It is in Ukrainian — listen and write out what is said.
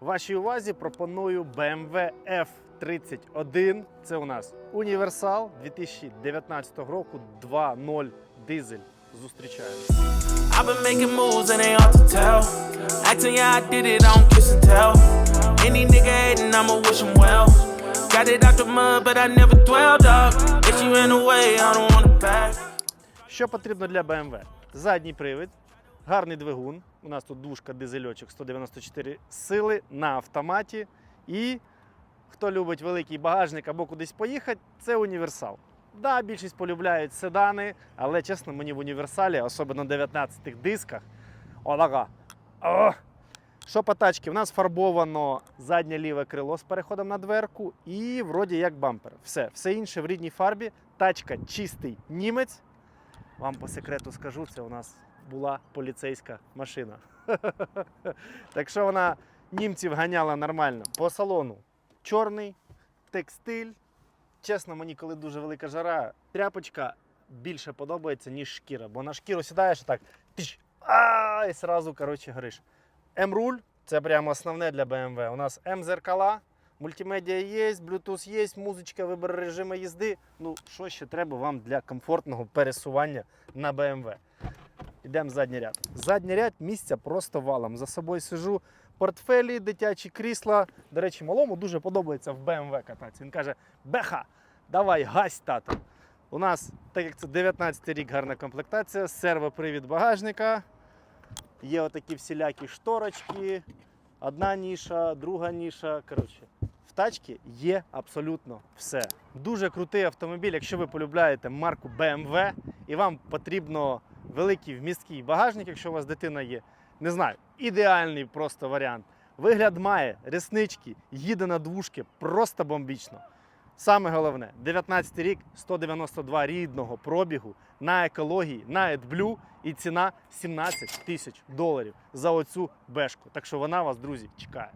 Вашій увазі пропоную BMW F31. Це у нас універсал 2019 року 2.0 дизель. Зустрічаємо. Що потрібно для BMW? Задній привід, гарний двигун. У нас тут дужка дизельочок 194 сили на автоматі. І хто любить великий багажник або кудись поїхати, це універсал. Да, більшість полюбляють седани, але чесно, мені в універсалі, особливо на 19-х дисках, отака. О! Що по тачці? У нас фарбовано заднє ліве крило з переходом на дверку і вроді як бампер. Все, все інше в рідній фарбі. Тачка чистий німець. Вам по секрету скажу, це у нас була поліцейська машина. так що вона німців ганяла нормально. По салону чорний, текстиль. Чесно, мені коли дуже велика жара, тряпочка більше подобається, ніж шкіра. Бо на шкіру сідаєш так тиш, а, і сразу, коротше, гориш. М-руль це прямо основне для BMW. У нас М-зеркала, мультимедіа є, Bluetooth є, музичка, вибір режиму їзди. Ну, що ще треба вам для комфортного пересування на BMW? Йдемо в задній ряд. Задній ряд місця просто валом. За собою сижу. Портфелі, дитячі крісла. До речі, малому дуже подобається в BMW кататися. Він каже: Беха, давай, гась, тато. У нас, так як це 19 рік, гарна комплектація, сервопривід багажника. Є отакі всілякі шторочки, одна ніша, друга ніша. Коротше, в тачці є абсолютно все. Дуже крутий автомобіль, якщо ви полюбляєте марку BMW і вам потрібно великий вмісткий багажник, якщо у вас дитина є. Не знаю, ідеальний просто варіант. Вигляд має, реснички, їде на двушки, просто бомбічно. Саме головне, 19 рік, 192 рідного пробігу на екології, на AdBlue і ціна 17 тисяч доларів за оцю бешку. Так що вона вас, друзі, чекає.